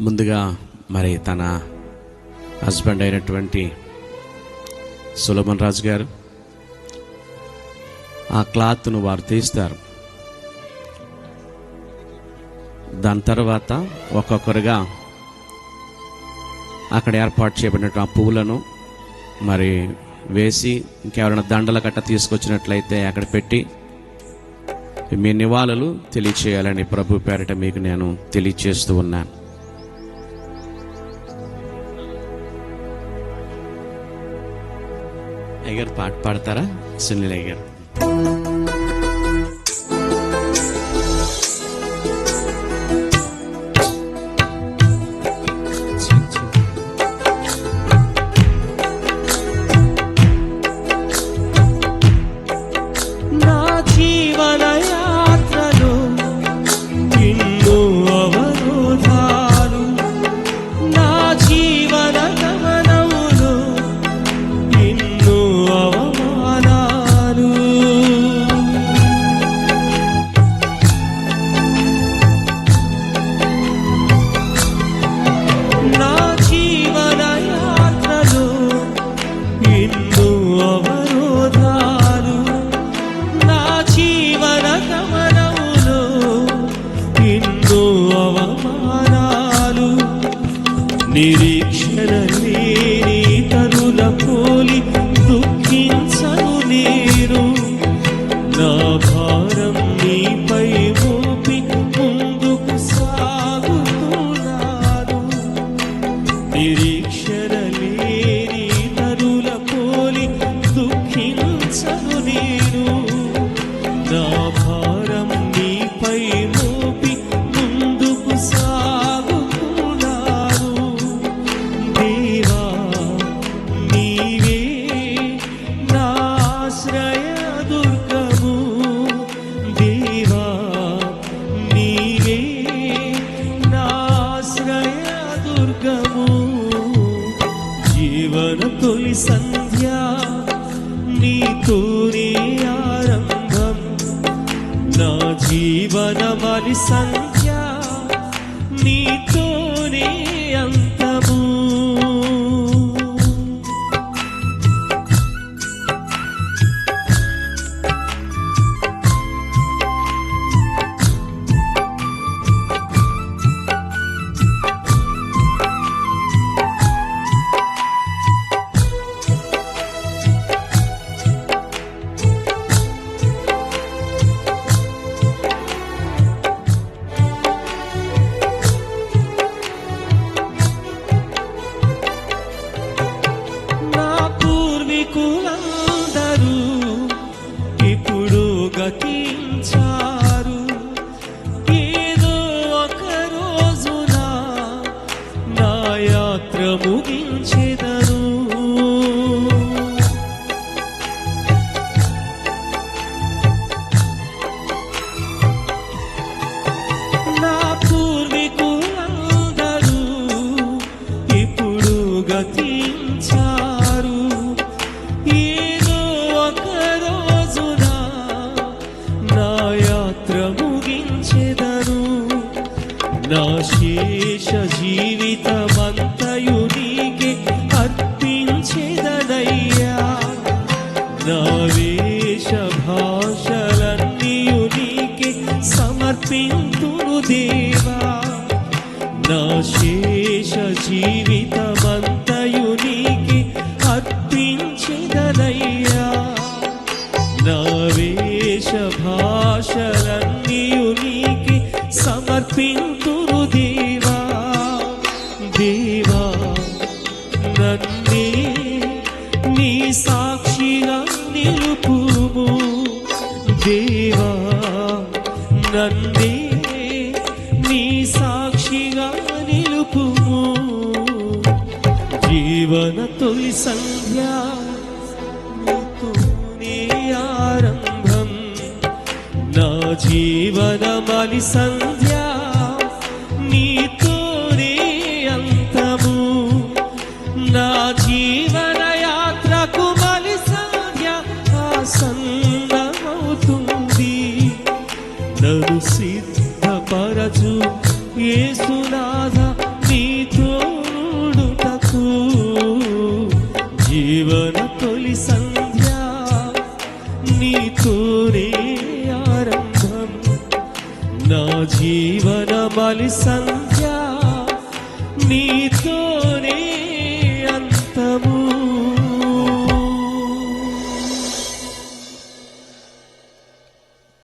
ముందుగా మరి తన హస్బెండ్ అయినటువంటి సులభన్ రాజు గారు ఆ క్లాత్ను వారు తీస్తారు. దాని తర్వాత ఒక్కొక్కరుగా అక్కడ ఏర్పాటు చేయబడినట్టు ఆ పువ్వులను మరి వేసి ఇంకెవరైనా దండల కట్ట తీసుకొచ్చినట్లయితే అక్కడ పెట్టి మీ నివాళులు తెలియచేయాలని ప్రభు పేరిట మీకు నేను తెలియచేస్తూ ఉన్నాను. ಸಿನಿಲೆಗರ್ ಪಾಟ್ ಪಾಡ್ತಾರ ಸಿನಿಲೆಗರ್ అవరోధాలు నా జీవన గమనములో ఎన్నో అవమానాలు నిరీక్షణ లేని సంధ్య నీతోనే ఆరంభం. నా జీవన మలి సంధ్య. గతించారు ఏదో ఒక రోజున నా యాత్ర ముగించెదను. నా శేష జీవితమంతయు నీకే అర్పించెదనయ్యా. నా వేష భాషలన్నీయు నీకే సమర్పింతును దేవా. నా శేష జీవి దేవా నన్నే నీ సాక్షిగా నిలుపుము. జీవన తొలి సంధ్య నీతోనే ఆరంభం. నా జీవన మలి సంధ్య నన్ను సిద్ధపరచు ఏసునాథ నీ జీవన తొలి సంధ్య నీతోనే ఆరంభం. నా జీవన బలి సంధ్య నీతో